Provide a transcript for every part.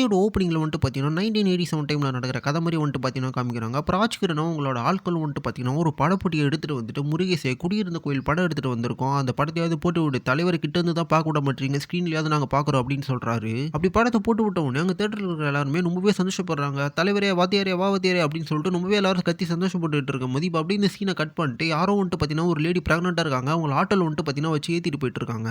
கதையோட ஓப்பனிங்கில் வந்துட்டு பார்த்தீங்கன்னா நைன்டீன் எயிட்டி செவன் டைமில் நடக்கிற கதை மாதிரி வந்துட்டு பார்த்தீங்கன்னா காமிக்கிறாங்க. அப்புறம் ராஜ்கிரனும் அவங்களோட ஆட்கள் வந்துட்டு பார்த்தீங்கன்னா ஒரு படப்பொட்டியை எடுத்துகிட்டு வந்துட்டு முருகேசை குடியிருந்த கோயில் படம் எடுத்துகிட்டு வந்திருக்கோம். அந்த படத்தையாவது போட்டு விடு. தலைவர் கிட்ட இருந்து தான் பார்க்க விட மாட்டீங்க. ஸ்க்ரீன்லையாவது நாங்கள் பார்க்குறோம் அப்படின்னு சொல்கிறாரு அப்படி படத்தை போட்டு விட்ட உடனே அங்கே தேட்டரில் இருக்கிற எல்லாருமே ரொம்பவே சந்தோஷப்படுறாங்க. தலைவரே வாத்தியாரே வா வாத்தியாரே அப்படின்னு சொல்லிட்டு ரொம்பவே எல்லாரும் கத்தி சந்தோஷப்பட்டுட்டு இருக்கும் போது இப்போ அப்படியே இந்த சீனை கட் பண்ணிட்டு யாரோ வந்துட்டு பார்த்தீங்கன்னா ஒரு லேடி ப்ரெக்னெண்ட்டாக இருக்காங்க. அவங்க ஆட்டோவில் வந்துட்டு பார்த்தீங்கன்னா வச்சு ஏற்றிட்டு போயிட்டு இருக்காங்க.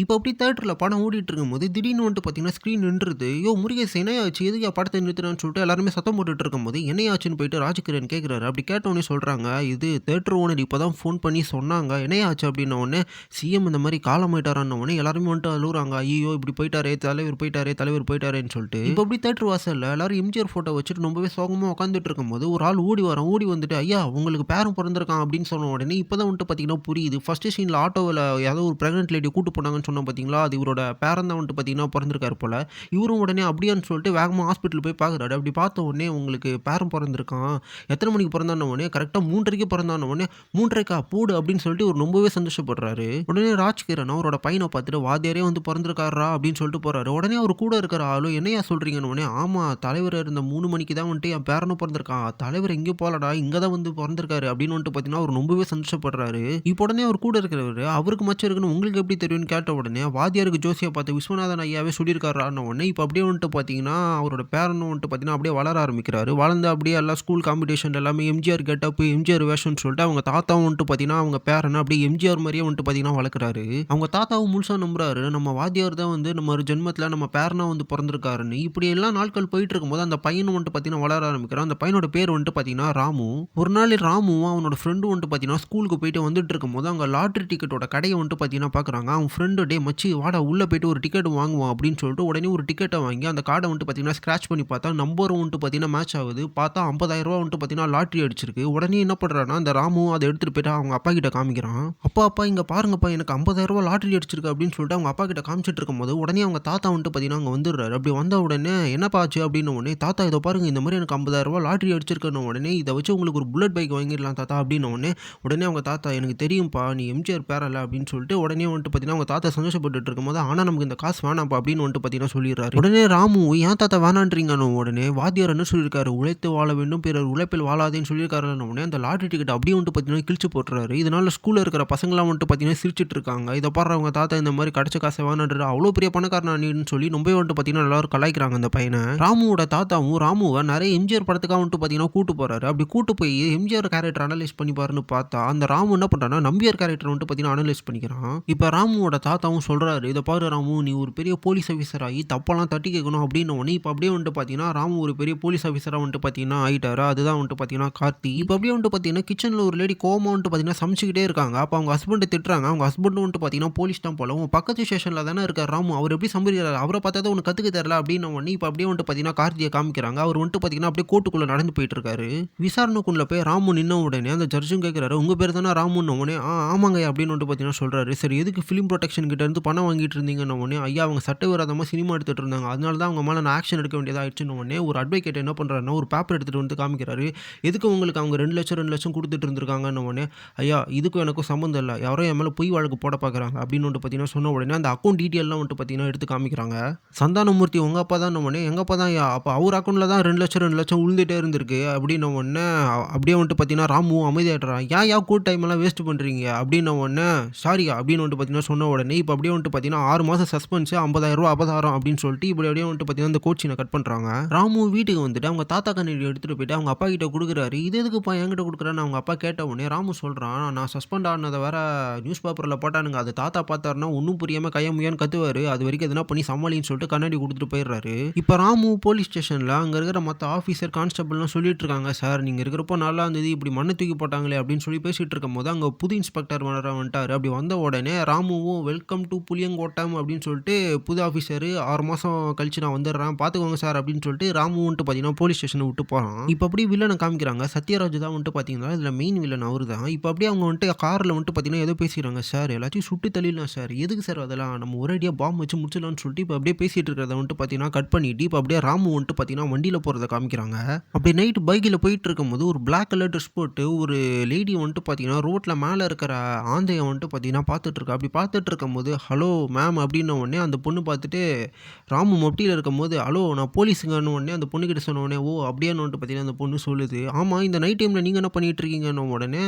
இப்போ அப்படி தேட்டரில் படம் ஓடிட்டு இருக்கும்போது திடீர்னு வந்துட்டு பார்த்தீங்கன்னா ஸ்க்ரீன் நின்றுது. யோ முருகேஷ் என்னையாச்சு? எதுக்கு படத்தை நிறுத்தினான்னு சொல்லிட்டு எல்லாருமே சத்தம் போட்டுட்டு இருக்கும்போது என்னையாச்சுன்னு போயிட்டு ராஜகிரண் கேட்குறாரு. அப்படி கேட்டோன்னே சொல்கிறாங்க இது தேட்டர் ஓனர் இப்போ தான் ஃபோன் பண்ணி சொன்னாங்க. என்னையாச்சு? அப்படின்ன உடனே சிஎம் இந்த மாதிரி காலமாயிட்டாரான உடனே எல்லாருமே வந்துட்டு அழுகுறாங்க. ஐயோ இப்படி போயிட்டாரே தலைவர் போயிட்டாரே தலைவர் போயிட்டாரேன்னு சொல்லிட்டு. இப்போ அப்படி தேட்டர் வாசலில் எல்லாரும் எம்ஜிஆர் ஃபோட்டோ வச்சுட்டு ரொம்பவே சோகமாக உட்காந்துட்டு இருக்கும்போது ஒரு ஆள் ஓடி வரான். ஓடி வந்துட்டு ஐயா உங்களுக்கு பேரன் பிறந்திருக்கான் அப்படின்னு சொன்ன உடனே இப்போ தான் வந்துட்டு பார்த்தீங்கன்னா புரியுது. ஃபஸ்ட்டு சீனில் ஆட்டோவில் ஏதோ ஒரு ப்ரெக்னென்ட் லேடி கூட்டு சொன்னோம் பார்த்தீங்களா அது இவரோட பேரன் தான் வந்துட்டு பார்த்தீங்கன்னா பிறந்திருக்காரு போல். இவரும் உடனே அப்படியான்னு சொல்லிட்டு வேகமாக ஹாஸ்பிட்டல் போய் பார்க்குறாரு அப்படி பார்த்த உடனே உங்களுக்கு பேரன் பிறந்திருக்கான். எத்தனை மணிக்கு பிறந்தான உடனே? கரெக்டாக மூன்றரைக்கு பிறந்தான உடனே மூன்றரைக்கா? போடு அப்படின்னு சொல்லிட்டு ஒரு ரொம்பவே சந்தோஷப்படுறாரு. உடனே ராஜ்கிரண் அவரோட பையனை பார்த்துட்டு வாத்தியாரே வந்து பிறந்திருக்காரா அப்படின்னு சொல்லிட்டு போறாரு. உடனே அவர் கூட இருக்கிற ஆளும் என்னையா சொல்றீங்கன்னு? உடனே ஆமா தலைவர் இருந்த மூணு மணிக்கு தான் வந்துட்டு என் பேரனும் பிறந்திருக்கான். தலைவர் எங்கேயும் போலடா இங்கே தான் வந்து பிறந்திருக்காரு அப்படின்னு வந்துட்டு பார்த்தீங்கன்னா அவர் ரொம்பவே சந்தோஷப்படுறாரு. இப்போ உடனே அவர் கூட இருக்கிறவர் அவருக்கு மச்சம் இருக்குன்னு உங்களுக்கு எப்படி தெரியும்னு கேட்ட உடனே வாத்தியாருக்கு ஜோசியை பார்த்து விஸ்வநாதன் ஐயாவே சொல்லியிருக்காருன்னு உடனே இப்போ அப்படியே வந்துட்டு பார்த்தீங்கன்னா அவரோட பேரனும் வந்துட்டு பார்த்தீங்கன்னா அப்படியே வளர ஆரம்பிக்கிறாரு. வளர்ந்து அப்படியே எல்லா ஸ்கூல் காம்படிஷன் எல்லாமே எம்ஜிஆர் கெட்டப் எம்ஜிஆர் வேஷன் சொல்லிட்டு அவங்க தாத்தாவும் வந்துட்டு பார்த்தீங்கன்னா அவங்க பேரனை அப்படியே எம்ஜிஆர் மாதிரியே வந்துட்டு பார்த்தீங்கன்னா வளர்க்குறாரு. அவங்க தாத்தாவும் முழுசாக நம்புறாரு. நம்ம வாத்தியார் தான் வந்து நம்ம ஒரு ஜென்மத்தில் நம்ம பேரனா வந்து பிறந்திருக்காருன்னு. இப்படி எல்லாம் நாட்கள் போயிட்டு இருக்கும்போது அந்த பையன் வந்துட்டு பார்த்தீங்கன்னா வளர ஆரம்பிக்கிறான். அந்த பையனோட பேர் வந்துட்டு பார்த்தீங்கன்னா ராமு. ஒரு நாள் ராமுவும் அவனோட ஃப்ரெண்டும் வந்துட்டு பார்த்தீங்கன்னா ஸ்கூலுக்கு போயிட்டு வந்துட்டு இருக்கும்போது அவங்க லாட்ரி டிக்கெட்டோட கடையை வந்துட்டு பார்த்தீங்கன்னா பார்க்குறாங்க அவன் ஃப்ரெண்டு டே மச்சி வாடா உள்ளே போயிட்டு ஒரு டிக்கெட் வாங்குவோம் அப்படின்னு சொல்லிட்டு உடனே ஒரு டிக்கெட்டை வாங்கி அந்த கார்டை வந்துட்டு பார்த்தீங்கன்னா ஸ்க்ராச் பண்ணி பார்த்தா நம்பரும் வந்துட்டு பார்த்தீங்கன்னா மேட்ச் ஆகுது. பார்த்தா ஐம்பதாயிரம் ரூபா வந்துட்டு பார்த்தீங்கன்னா லாட்ரி அடிச்சிருக்கு. உடனே என்ன பண்ணுறான்னா அந்த ராமு அதை எடுத்துகிட்டு போயிட்டு அவங்க அப்பா கிட்ட காமிக்கிறான். அப்பா அப்பா இங்கே பாருங்கப்பா எனக்கு ஐம்பதாயிரம் ரூபா லாட்ரி அடிச்சிருக்கு அப்படின்னு சொல்லிட்டு அவங்க அப்பா கிட்ட காமிச்சிட்டு இருக்கும்போது உடனே அவங்க தாத்தா வந்துட்டு பார்த்தீங்கன்னா அங்கே வந்துடுறாரு. அப்படி வந்த உடனே என்னப்பா ஆச்சு? அப்படின்னு உடனே தாத்தா இதை பாருங்க இந்த மாதிரி எனக்கு ஐம்பதாயிரம் ரூபா லாட்ரி அடிச்சிருக்கணும் உடனே இதை வச்சு உங்களுக்கு ஒரு புல்லட் பைக் வாங்கிடலாம் தாத்தா அப்படின்னு உடனே உடனே அவங்க தாத்தா எனக்கு தெரியும்ப்பா நீ எம்ஜிஆர் பேரல அப்படின்னு சொல்லிட்டு உடனே வந்துட்டு பார்த்தீங்கன்னா அவங்க தாத்தா சந்தோஷப்பட்டுட்டு இருக்கும்போது ஆனால் நமக்கு இந்த காசு வேணாம்ப்பா அப்படின்னு வந்துட்டு பார்த்தீங்கன்னா சொல்லிடுறாரு. உடனே ராமு ஏன் தாத்தா வேணான்றீங்கன்னு உடனே வாத்தியார் என்ன சொல்லியிருக்காரு உழைத்து வாழ வேண்டும் பிறர் உழைப்பில் வாழாதேன்னு சொல்லியிருக்காருன்னு உடனே அந்த லாட்ரி டிக்கெட் அப்படியே வந்துட்டு பார்த்தீங்கன்னா கிழிச்சு போட்டுறாரு. இதனால ஸ்கூலில் இருக்கிற பசங்களாம் வந்துட்டு பார்த்தீங்கன்னா சிரிச்சிட்டு இருக்காங்க. இதை பாடுறவங்க தாத்தா இந்த மாதிரி கிடச்ச காசை வேணான்றது அவ்வளோ பெரிய பணக்காரன் நீன்னு சொல்லி ரொம்ப வந்துட்டு பார்த்தீங்கன்னா எல்லாரும் கலாய்க்கிறாங்க அந்த பையனை. ராமுவோட தாத்தாவும் ராமுவை நிறைய எம்ஜிஆர் படத்துக்காக வந்துட்டு பார்த்தீங்கன்னா கூட்டு போகிறாரு அப்படி கூட்டு போய் எம்ஜிஆர் கேரக்டர் அனலைஸ் பண்ணி பாருன்னு பார்த்தா அந்த ராமு என்ன பண்ணுறான்னா நம்பியார் கேரக்டர் வந்துட்டு பார்த்தீங்கன்னா அனலைஸ் பண்ணிக்கிறான். இப்போ ராமுவோட தாத்தா தாத்தாவும் சொல்கிறாரு இதை பாரு ராமு நீ ஒரு பெரிய போலீஸ் ஆஃபீஸர் ஆகி தப்பெல்லாம் தட்டி கேட்கணும் அப்படின்னு உடனே இப்போ அப்படியே வந்துட்டு பார்த்தீங்கன்னா ராமு ஒரு பெரிய போலீஸ் ஆஃபீஸராக வந்துட்டு பார்த்தீங்கன்னா ஆகிட்டாரு அதுதான் வந்துட்டு பார்த்தீங்கன்னா கார்த்தி. இப்போ அப்படியே வந்துட்டு பார்த்தீங்கன்னா கிச்சனில் ஒரு லேடி கோமா வந்துட்டு பார்த்தீங்கன்னா சமைச்சிக்கிட்டே இருக்காங்க. அப்போ அவங்க ஹஸ்பண்டை திட்டுறாங்க. அவங்க ஹஸ்பண்டும் வந்துட்டு பார்த்தீங்கன்னா போலீஸ் தான் போல உன் பக்கத்து ஸ்டேஷனில் தானே இருக்கார் ராமு. அவர் எப்படி சம்பாதிக்கிறாரு அவரை பார்த்தா தான் உனக்கு கற்றுக்க தெரியல அப்படின்னு உடனே இப்போ அப்படியே வந்துட்டு பார்த்தீங்கன்னா கார்த்தியை காமிக்கிறாங்க. அவர் வந்துட்டு பார்த்தீங்கன்னா அப்படியே கோட்டுக்குள்ளே நடந்து போயிட்டு இருக்காரு. விசாரணைக்குள்ளே போய் ராமு நின்ன உடனே அந்த ஜட்ஜும் கேட்குறாரு உங்கள் பேர் தானே ராமுன்னு உடனே? ஆ ஆமாங்க அப்படின்னு வந்துட்டு பார்த்தீங்கன்னா சொல்கிறாரு சரி எதுக்கு ஃபிலிம் ப்ரொடெக்ஷன் கிட்ட இருந்து பணம் வாங்கிட்டு இருந்தீங்கன்னு உடனே ஐயா அவங்க சட்டவிரோதமாக சினிமா எடுத்துகிட்டு இருந்தாங்க. அதனால தான் அவங்க மேலே நான் ஆக்ஷன் எடுக்க வேண்டியதாகிடுச்சுன்னு உடனே ஒரு அட்வொகேட் என்ன பண்ணுறாருன்னா ஒரு பேப்பர் எடுத்துகிட்டு வந்து காமிக்கிறாரு. எதுக்கு உங்களுக்கு அவங்க ரெண்டு லட்சம் ரெண்டு லட்சம் கொடுத்துட்டு இருந்திருக்காங்கன்னு உடனே ஐயா இதுக்கும் எனக்கும் சம்மந்தம் இல்லை. யாரோ என் மேலே பொய் வழக்கு போட பார்க்குறாங்க அப்படின்னு வந்துட்டு பார்த்தீங்கன்னா சொன்ன உடனே அந்த அக்கௌண்ட் டீட்டெயிலாம் வந்துட்டு பார்த்தீங்கன்னா எடுத்து காமிக்கிறாங்க. சந்தானமூர்த்தி உங்கள் அப்பா தான் உடனே எங்கள் அப்பா தான் ஐயா? அப்போ அவர் அக்கௌண்ட்டில் தான் ரெண்டு லட்சம் ரெண்டு லட்சம் உழுந்துட்டே இருந்திருக்கு. அப்படின்னு உடனே அப்படியே வந்துட்டு பார்த்தீங்கன்னா ராமு அமைதியாடுறான் ஏன் யா கூட் டைம் வேஸ்ட் பண்ணுறீங்க அப்படின்னு உடனே சாரியா அப்படின்னு வந்துட்டு பார்த்தீங்கன்னா சொன்ன உடனே இப்போ அப்படியே வந்துட்டு பார்த்தீங்கன்னா ஆறு மாதம் சஸ்பென்ஸ் ஐம்பதாயிரம் ரூபா அபதாரம் அப்படின்னு சொல்லிட்டு இப்படி அப்படியே வந்துட்டு பார்த்தீங்கன்னா இந்த கோச்சினை கட் பண்ணுறாங்க ராமு வீட்டுக்கு வந்துட்டு அவங்க தாத்தா கண்ணீர் எடுத்துகிட்டு போயிட்டு அவங்க அப்பா கிட்ட கொடுக்குறாரு. இது எதுக்குப்பா என்கிட்ட கொடுக்குறான்னு அவங்க அப்பா கேட்ட உடனே ராமு சொல்கிறான் நான் சஸ்பெண்ட் ஆனதை வேற நியூஸ் பேப்பரில் போட்டானுங்க. அது தாத்தா பார்த்தாருன்னா ஒன்றும் புரியாமல் கைய முயான்னு கத்துவார். அது வரைக்கும் எதுனா பண்ணி சமாளின்னு சொல்லிட்டு கண்ணாடி கொடுத்துட்டு போயிடுறாரு. இப்போ ராமு போலீஸ் ஸ்டேஷனில் அங்கே இருக்கிற மற்ற ஆஃபீஸர் கான்ஸ்டபிள்லாம் சொல்லிட்டு இருக்காங்க. சார் நீங்கள் இருக்கிறப்போ நல்லா இருந்தது இப்படி மண்ணை தூக்கி போட்டாங்களே அப்படின்னு சொல்லி பேசிட்டு இருக்கும் போது அங்கே புது இன்ஸ்பெக்டர் வர வந்துட்டார். அப்படி வந்த உடனே ராமுவும் வெல்கம் டு புளியங்கோட்டம் அப்படின்னு சொல்லிட்டு புது ஆஃபீஸர் ஆறு மாதம் கழிச்சு நான் வந்துடுறேன். பார்த்துக்கோங்க சார் அப்படின்னு சொல்லிட்டு ராமு வந்துட்டு பார்த்தீங்கன்னா போலீஸ் ஸ்டேஷனை விட்டு போகிறான் இப்போ அப்படி வில்லனை காமிக்கிறாங்க. சத்யராஜ் தான் வந்துட்டு பார்த்தீங்கன்னா இதில் மெயின் வில்லன் அவர் தான். இப்போ அப்படியே அவங்க வந்துட்டு காரில் வந்துட்டு பார்த்தீங்கன்னா ஏதோ பேசிக்கிறாங்க. சார் எல்லாத்தையும் சுட்டு தள்ளிடலாம் சார். எதுக்கு சார் அதெல்லாம்? நம்ம ஒரேடியாக பாம்பு வச்சு முடிச்சிடலாம்னு சொல்லிட்டு இப்போ அப்படியே பேசிட்டு இருக்கிறத வந்துட்டு பார்த்தீங்கன்னா கட் பண்ணிட்டு இப்போ அப்படியே ராமு வந்துட்டு பார்த்தீங்கன்னா வண்டியில் போகிறத காமிக்கிறாங்க. அப்படியே நைட் பைக்கில் போயிட்டு இருக்கும்போது ஒரு பிளாக் கலர் ட்ரெஸ் போட்டு ஒரு லேடி வந்துட்டு பார்த்தீங்கன்னா ரோட்டில் மேலே இருக்கிற ஆந்தையை வந்துட்டு பார்த்தீங்கன்னா பார்த்துட்டு இருக்கா. அப்படி பார்த்துட்டு இருக்கும் வரும்போது ஹலோ மேம் அப்படின்ன உடனே அந்த பொண்ணு பார்த்துட்டு ராமு மொபைலில் இருக்கும்போது ஹலோ நான் போலீஸுங்கன்னு உடனே அந்த பொண்ணுக்கிட்ட சொன்ன உடனே ஓ அப்படியான்னு வந்துட்டு பார்த்தீங்கன்னா அந்த பொண்ணு சொல்லுது ஆமாம் இந்த நைட் டைமில் நீங்கள் என்ன பண்ணிட்டு இருக்கீங்கன்னு உடனே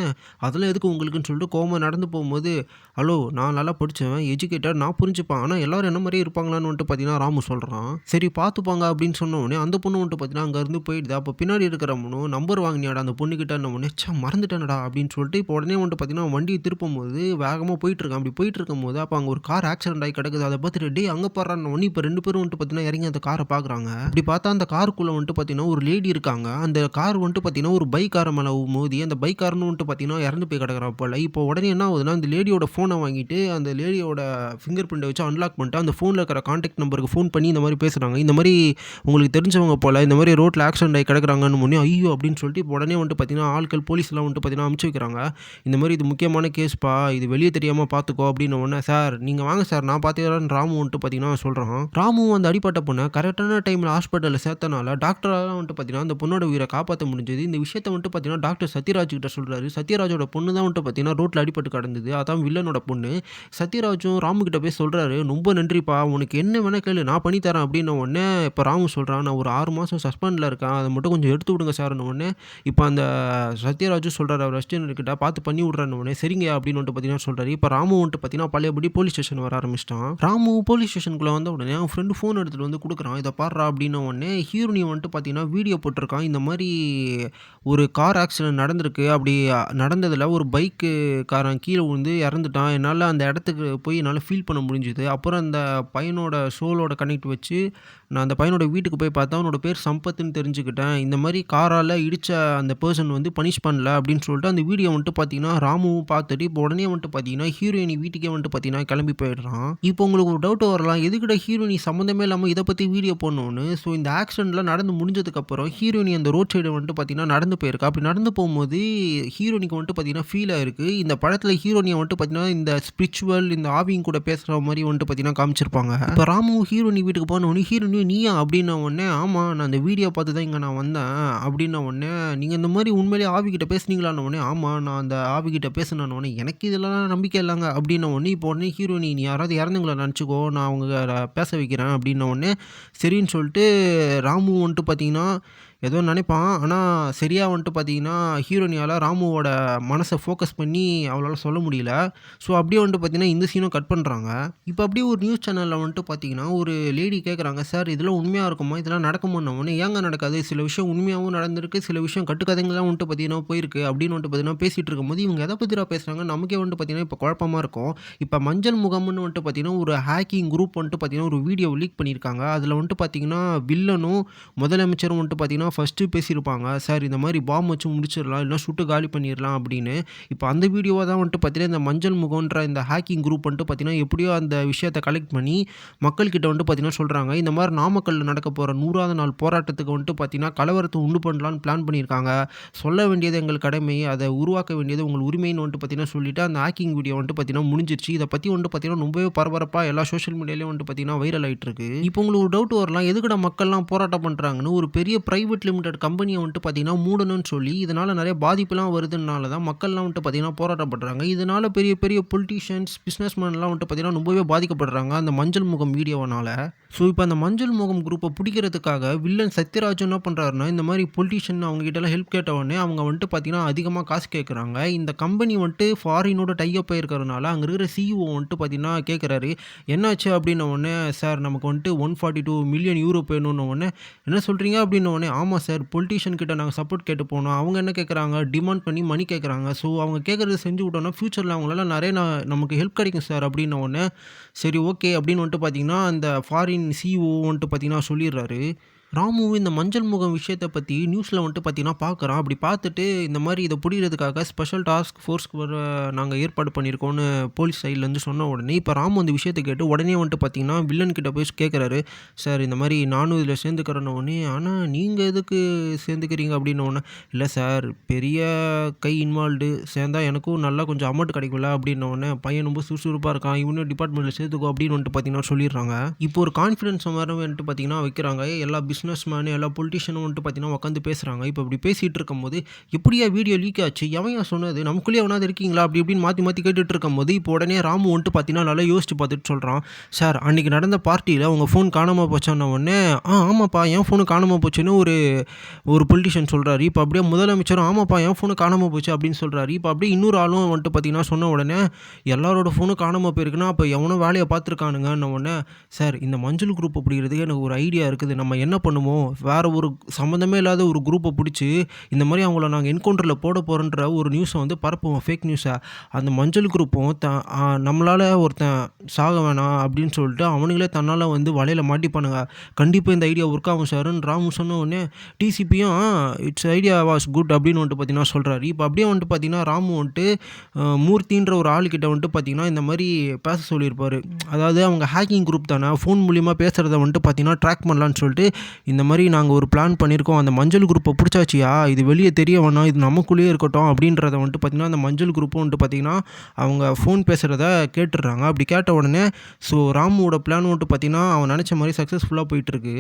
அதெல்லாம் எதுக்கு உங்களுக்குன்னு சொல்லிட்டு கோமா நடந்து போகும்போது ஹலோ நான் நல்லா படித்தவன் எஜுகேட்டட் நான் புரிஞ்சுப்பேன். ஆனால் எல்லாரும் என்ன மாதிரியே இருப்பாங்களான்னு வந்துட்டு பார்த்தீங்கன்னா ராமு சொல்கிறான் சரி பார்த்துப்பாங்க அப்படின்னு சொன்ன உடனே அந்த பொண்ணு வந்துட்டு பார்த்தீங்கன்னா அங்கேருந்து போயிடுது. அப்போ பின்னாடி இருக்கிறவனும் நம்பர் வாங்கினியாடா அந்த பொண்ணுக்கிட்ட உடனே சா மறந்துட்டேனடா அப்படின்னு சொல்லிட்டு இப்போ உடனே வந்துட்டு பார்த்தீங்கன்னா வண்டியை திருப்பும் போது வேகமாக போயிட்டுருக்கான் அப்படி போயிட்டு இருக்கும்போது அப்போ அங்கே ஒரு கார் ஆக்சிடென்ட் ஆகி கிடக்குது அதை பார்த்துட்டு டே அங்கே போடுறான்னு ஒன்று இப்போ ரெண்டு பேரும் வந்துட்டு பார்த்தீங்கன்னா இறங்கி அந்த காரை பார்க்குறாங்க. அப்படி பார்த்தா அந்த காருக்குள்ளே வந்துட்டு பார்த்தீங்கன்னா ஒரு லேடி இருக்காங்க. அந்த கார் வந்துட்டு பார்த்தீங்கன்னா ஒரு பைக் மேலே மோதி அந்த பைக் காரன்னு வந்துட்டு பார்த்தீங்கன்னா இறந்து போய் கிடக்குறா போல் இப்போ உடனே என்ன ஆகுதுன்னா அந்த லேடியோட ஃபோனை வாங்கிட்டு அந்த லேடியோட ஃபிங்கர் பிரிண்ட்டை வச்சு அன்லாக் பண்ணிட்டு அந்த ஃபோனில் இருக்கிற காண்டாக்ட் நம்பருக்கு ஃபோன் பண்ணி இந்த மாதிரி பேசுகிறாங்க இந்த மாதிரி உங்களுக்கு தெரிஞ்சவங்க போல் இந்த மாதிரி ரோட்டில் ஆக்சிடென்ட் ஆகி கிடக்குறாங்கன்னு முன்னே ஐயோ! அப்படின்னு சொல்லிட்டு இப்போ உடனே வந்துட்டு பார்த்தீங்கன்னா ஆட்கள் போலீஸ்லாம் வந்துட்டு பார்த்தீங்கன்னா அமுச்சு வைக்கிறாங்க. இந்த மாதிரி இது முக்கியமான கேஸ்ப்பா இது வெளியே தெரியாமல் பார்த்துக்கோ அப்படின்னு உடனே சார் சார் நீங்கள் வாங்க சார். நான் பார்த்துக்கிறேன் ராமு வந்துட்டு பார்த்தீங்கன்னா சொல்கிறான் ராமு அந்த அடிப்பட்ட பொண்ணை கரெக்டான டைமில் ஹாஸ்பிட்டலில் சேர்த்தனால டாக்டரால் வந்துட்டு பார்த்தீங்கன்னா அந்த பொண்ணோட உயிரை காப்பாற்ற முடிஞ்சது. இந்த விஷயத்தை வந்துட்டு பார்த்தீங்கன்னா டாக்டர் சத்யராஜ் கிட்ட சொல்கிறாரு சத்யராஜோட பொண்ணு தான் வந்துட்டு பார்த்தீங்கன்னா ரோட்டில் அடிபட்டு கடந்தது. அதான் வில்லனோட பொண்ணு. சத்யராஜும் ராமு கிட்ட போய் சொல்கிறாரு ரொம்ப நன்றிப்பா. உனக்கு என்ன வேணால் கேளு. நான் பண்ணி தரேன். அப்படின்ன உடனே இப்போ ராமு சொல்கிறான் நான் ஒரு ஆறு மாதம் சஸ்பெண்டில் இருக்கேன். அதை மட்டும் கொஞ்சம் எடுத்து விடுங்க சார்னு உடனே இப்போ அந்த சத்யராஜும் சொல்கிறார் அவர் ரெஸ்டாரண்ட் கிட்ட பார்த்து பண்ணி விட்றேன்னு உடனே சரிங்க அப்படின்னு வந்துட்டு பார்த்தீங்கன்னா சொல்கிறாரு இப்போ ராமு வந்துட்டு பார்த்தீங்கன்னா பழையபடி போலீஸ் ஸ்டேஷன் வர ஆரம்பிச்சிட்டான். ராமு போலீஸ் ஸ்டேஷனுக்குள்ள வந்த உடனே அவன் ஃப்ரெண்டு ஃபோன் எடுத்துகிட்டு வந்து கொடுக்குறான். இதை பாடுறா அப்படின்ன உடனே ஹீரோனி வந்துட்டு பார்த்தீங்கன்னா வீடியோ போட்டிருக்கான். இந்த மாதிரி ஒரு கார் ஆக்சிடென்ட் நடந்திருக்கு. அப்படி நடந்ததில் ஒரு பைக்கு காரன் கீழே விழுந்து இறந்துட்டான். என்னால் அந்த இடத்துக்கு போய் என்னால் ஃபீல் பண்ண முடிஞ்சுது. அப்புறம் அந்த பையனோட சோலோட கனெக்ட் வச்சு நான் அந்த பையனோட வீட்டுக்கு போய் பார்த்தா அவனோட பேர் சம்பத்துன்னு தெரிஞ்சுக்கிட்டேன். இந்த மாதிரி காரால் இடித்த அந்த பர்சன் வந்து பனிஷ் பண்ணல அப்படின்னு சொல்லிட்டு அந்த வீடியோ வந்துட்டு பார்த்தீங்கன்னா ராமுவும் பார்த்துட்டு இப்போ உடனே வந்துட்டு பார்த்தீங்கன்னா ஹீரோயினி வீட்டுக்கே வந்துட்டு பார்த்தீங்கன்னா கிளம்பி போயிடுறான். இப்போ உங்களுக்கு ஒரு டவுட் வரலாம். எதுக்கிட்ட ஹீரோனி சம்மந்தமே இல்லாமல் இதை பற்றி வீடியோ போடணும்னு? ஸோ இந்த ஆக்சிடென்ட்லாம் நடந்து முடிஞ்சதுக்கப்புறம் ஹீரோயினி அந்த ரோட் சைடு வந்துட்டு பார்த்தீங்கன்னா நடந்து போயிருக்கா? அப்படி நடந்து போகும்போது ஹீரோனிக்கு வந்துட்டு பார்த்தீங்கன்னா ஃபீல் ஆயிருக்கு இந்த படத்தில் ஹீரோனியை வந்துட்டு பார்த்தீங்கன்னா இந்த ஸ்பிரிச்சுவல் இந்த ஆவியும் கூட பேசுகிற மாதிரி வந்துட்டு பார்த்தீங்கன்னா காமிச்சிருப்பாங்க. இப்போ ராமு ஹீரோனி வீட்டுக்கு போன உடனே ஹீரோனி நீயா? அப்படின்ன உடனே ஆமாம் நான் அந்த வீடியோ பார்த்து தான் இங்கே நான் வந்தேன். அப்படின்ன உடனே நீங்கள் இந்த மாதிரி உண்மையிலேயே ஆவிக்கிட்ட பேசுனீங்களான்னு உடனே ஆமாம் நான் அந்த ஆவிக்கிட்ட பேசினான உடனே எனக்கு இதெல்லாம் நம்பிக்கை இல்லைங்க. அப்படின்ன உடனே இப்போ உடனே ஹீரோனி நீ யாராவது இறந்துங்களா? நினச்சிக்கோ நான் அவங்க பேச வைக்கிறேன் அப்படின்ன உடனே சரின்னு சொல்லிட்டு ராமு வந்துட்டு பார்த்தீங்கன்னா ஏதோ நினைப்பான். ஆனால் சரியாக வந்துட்டு பார்த்தீங்கன்னா ஹீரோனியால் ராமுவோட மனசை ஃபோக்கஸ் பண்ணி அவளால் சொல்ல முடியல. ஸோ அப்படியே வந்துட்டு பார்த்தீங்கன்னா இந்த சீனும் கட் பண்ணுறாங்க இப்போ அப்படியே ஒரு நியூஸ் சேனலில் வந்துட்டு பார்த்தீங்கன்னா ஒரு லேடி கேட்குறாங்க சார் இதெல்லாம் உண்மையாக இருக்குமா? இதெல்லாம் நடக்குமான்னு ஏங்க நடக்காது. சில விஷயம் உண்மையாகவும் நடந்திருக்கு. சில விஷயம் கட்டுக்கதைங்களாம் வந்துட்டு பார்த்தீங்கன்னா போயிருக்கு. அப்படின்னு வந்துட்டு பார்த்தீங்கன்னா பேசிகிட்டு இருக்கும்போது இவங்க எதை பற்றிரா பேசுகிறாங்க நமக்கே வந்துட்டு பார்த்தீங்கன்னா இப்போ குழப்பமாக இருக்கும். இப்போ மஞ்சள் முகம்னு வந்துட்டு பார்த்தீங்கன்னா ஒரு ஹேக்கிங் குரூப் வந்துட்டு பார்த்தீங்கன்னா ஒரு வீடியோ லீக் பண்ணியிருக்காங்க. அதில் வந்துட்டு பார்த்தீங்கன்னா வில்லனும் முதலமைச்சரும் வந்துட்டு பார்த்தீங்கன்னா ஃபஸ்ட்டு பேசியிருப்பாங்க சார் இந்த மாதிரி பாம் வச்சு முடிச்சிடலாம் இல்லைனா சுட்டு காலி பண்ணிடலாம் அப்படின்னு. இப்போ அந்த வீடியோவை தான் வந்துட்டு பார்த்தீங்கன்னா இந்த மஞ்சள் முகன்ற இந்த ஹேக்கிங் குரூப் வந்துட்டு பார்த்தீங்கன்னா எப்படியோ அந்த விஷயத்தை கலெக்ட் பண்ணி மக்கள்கிட்ட வந்துட்டு பார்த்தீங்கன்னா சொல்கிறாங்க இந்த மாதிரி நாமக்கல்லில் நடக்க போகிற நூறாவது நாள் போராட்டத்துக்கு வந்துட்டு பார்த்தீங்கன்னா கலவரத்தை உண்டு பண்ணலான்னு பிளான் பண்ணியிருக்காங்க. சொல்ல வேண்டியது எங்கள் கடமை அதை உருவாக்க வேண்டியது உங்கள் உரிமைன்னு வந்துட்டு பார்த்தீங்கன்னா சொல்லிவிட்டு அந்த ஹேக்கிங் வீடியோ வந்துட்டு பார்த்தீங்கன்னா முடிஞ்சிருச்சு. இதை பற்றி வந்துட்டு பார்த்தீங்கன்னா ரொம்பவே பரபரப்பாக எல்லா சோஷியல் மீடியாலையும் வந்துட்டு பார்த்தீங்கன்னா வைரல் ஆகிட்டு இருக்கு. இப்போ உங்களுக்கு ஒரு டவுட் வரலாம் எதுக்குடா மக்கள்லாம் போராட்டம் பண்ணுறாங்கன்னு ஒரு பெரிய ப்ரைவேட் லிமிடெட் கம்பெனியை வந்துட்டு பார்த்தீங்கன்னா மூடணும்னு சொல்லி இதனால் நிறைய பாதிப்புலாம் வருதுனால தான் மக்கள்லாம் வந்துட்டு பார்த்தீங்கன்னா போராட்டம் இதனால் பெரிய பெரிய பொலிட்டீஷியன்ஸ் பிஸ்னஸ்மேன்லாம் வந்துட்டு பார்த்தீங்கன்னா ரொம்பவே பாதிக்கப்படுறாங்க. அந்த மஞ்சள் முகம் வீடியோனால ஸோ இப்போ அந்த மஞ்சள் முகம் குரூப்பை பிடிக்கிறதுக்காக வில்லன் சத்யராஜ் என்ன பண்ணுறாருன்னா இந்த மாதிரி பொலிட்டிஷியன் அவங்க ஹெல்ப் கேட்ட உடனே அவங்க வந்துட்டு பார்த்தீங்கன்னா அதிகமாக காசு கேட்குறாங்க இந்த கம்பெனி வந்துட்டு ஃபாரினோட டைப் ஆயிருக்கிறதுனால அங்கே இருக்கிற சிஇஓ வந்துட்டு பார்த்தீங்கன்னா கேட்குறாரு என்னாச்சு அப்படின்ன உடனே சார் நமக்கு வந்துட்டு one forty two million euro வேணும்னு உடனே என்ன சொல்கிறீங்க அப்படின்ன உடனே ஆமாம் சார் பொலிட்டீஷியன் கிட்ட நாங்கள் சப்போர்ட் கேட்டு போனோம். அவங்க என்ன கேட்குறாங்க டிமாண்ட் பண்ணி மணி கேட்குறாங்க ஸோ அவங்க கேட்குறது செஞ்சு விட்டோம்னா ஃப்யூச்சரில் அவங்களால நிறைய ந- நமக்கு ஹெல்ப் கிடைக்கும் சார் அப்படின்ன ஒன்று சரி ஓகே அப்படின்னு வந்துட்டு பார்த்தீங்கன்னா அந்த ஃபாரின் சிஇஓ வந்துட்டு பார்த்தீங்கன்னா சொல்லிடுறாரு. ராமு இந்த மஞ்சள் முகம் விஷயத்தை பற்றி நியூஸில் வந்துட்டு பார்த்தீங்கன்னா பார்க்குறான் அப்படி பார்த்துட்டு இந்த மாதிரி இதை பிடிக்கிறதுக்காக ஸ்பெஷல் டாஸ்க் ஃபோர்ஸ்க்கு வர நாங்கள் ஏற்பாடு பண்ணியிருக்கோன்னு போலீஸ் சைட்லேருந்து சொன்ன உடனே இப்போ ராமு அந்த விஷயத்தை கேட்டு உடனே வந்துட்டு பார்த்தீங்கன்னா வில்லன் கிட்ட போய் கேட்குறாரு சார் இந்த மாதிரி நானும் இதில் சேர்ந்துக்கிறேன்னு உடனே ஆனால் நீங்கள் எதுக்கு சேர்ந்துக்கிறீங்க? அப்படின்னு ஒன்று இல்லை சார் பெரிய கை இன்வால்வ்டு சேர்ந்தா எனக்கும் நல்லா கொஞ்சம் அமௌண்ட் கிடைக்கும்ல அப்படின்ன உடனே பையன் ரொம்ப சுறுசுறுப்பாக இருக்கான். இவனும் டிபார்ட்மெண்ட்டில் சேர்த்துக்கோ அப்படின்னு வந்துட்டு பார்த்தீங்கன்னா சொல்லிடுறாங்க. இப்போ ஒரு கான்ஃபிடன்ஸ் மாதிரி வந்துட்டு பார்த்தீங்கன்னா வைக்கிறாங்க. எல்லா பிஸ்னஸ் பிஸ்னஸ் மேனு எல்லா பொலிட்டிஷியனும் வந்துட்டு பார்த்தீங்கன்னா உட்காந்து பேசுகிறாங்க இப்போ இப்படி பேசிகிட்டு இருக்கும்போது எப்படியா வீடியோ லீக் ஆச்சு? எவன் சொன்னது? நமக்குள்ளேயே எவனாவது இருக்கீங்களா? அப்படி இப்படின்னு மாற்றி மாற்றி கேட்டுட்டு இருக்கும்போது இப்போ உடனே ராமு வந்துட்டு பார்த்தீங்கன்னா நல்லா யோசிச்சு பார்த்துட்டு சொல்கிறான் சார் அன்றைக்கி நடந்த பார்ட்டியில் உங்கள் ஃபோன் காணாமல் போச்சான உடனே ஆ ஆமாப்பா என் ஃபோனு காணாமல் போச்சுன்னு ஒரு ஒரு பொலிட்டிஷியன் சொல்கிறாரு இப்போ அப்படியே முதலமைச்சரும் ஆமாப்பா என் ஃபோனு காணாமல் போச்சு அப்படின்னு சொல்கிறாரு இப்போ அப்படியே இன்னொரு ஆளும் வந்துட்டு பார்த்தீங்கன்னா சொன்ன உடனே எல்லாரோட ஃபோனும் காணாமல் போயிருக்குன்னா அப்போ எவனோ வேலையை பார்த்துருக்கானுங்கன்ன உடனே சார் இந்த மஞ்சள் குரூப் அப்படிங்கிறதுக்கு எனக்கு ஒரு ஐடியா இருக்குது. நம்ம என்ன பண்ணுவோம் வேறு ஒரு சம்மந்தமே இல்லாத ஒரு குரூப்பை பிடிச்சி இந்த மாதிரி அவங்கள நாங்கள் என்கவுண்டரில் போட போகிறோன்ற ஒரு நியூஸை வந்து பரப்புவோம் ஃபேக் நியூஸை அந்த மஞ்சள் குரூப்பும் த நம்மளால் ஒருத்தன் சாக வேணாம் அப்படின்னு சொல்லிட்டு அவனுங்களே தன்னால் வந்து வலையில் மாட்டிப்பானுங்க. கண்டிப்பாக இந்த ஐடியா ஒர்க் ஆகும் சாருன்னு ராமு சொன்ன உடனே டிசிபியும் இட்ஸ் ஐடியா வாஸ் குட் அப்படின்னு வந்துட்டு பார்த்தீங்கன்னா சொல்கிறாரு இப்போ அப்படியே வந்துட்டு பார்த்தீங்கன்னா ராமு வந்துட்டு மூர்த்தின்ற ஒரு ஆளுக்கிட்ட வந்துட்டு பார்த்தீங்கன்னா இந்த மாதிரி பேச சொல்லியிருப்பார். அதாவது அவங்க ஹேக்கிங் குரூப் தானே ஃபோன் மூலியமாக பேசுகிறத வந்துட்டு பார்த்தீங்கன்னா ட்ராக் பண்ணலான்னு சொல்லிட்டு இந்த மாதிரி நாங்கள் ஒரு பிளான் பண்ணியிருக்கோம் அந்த மஞ்சள் குரூப்பை பிடிச்சாச்சியா? இது வெளியே தெரிய வேணாம். இது நமக்குள்ளேயே இருக்கட்டும் அப்படின்றத வந்துட்டு பார்த்தீங்கன்னா அந்த மஞ்சள் குரூப்பும் வந்துட்டு பார்த்தீங்கன்னா அவங்க ஃபோன் பேசுகிறத கேட்டுடுறாங்க. அப்படி கேட்ட உடனே ஸோ ராமுவோட பிளான் வந்துட்டு பார்த்தீங்கன்னா அவன் நினச்ச மாதிரி சக்ஸஸ்ஃபுல்லாக போயிட்டுருக்கு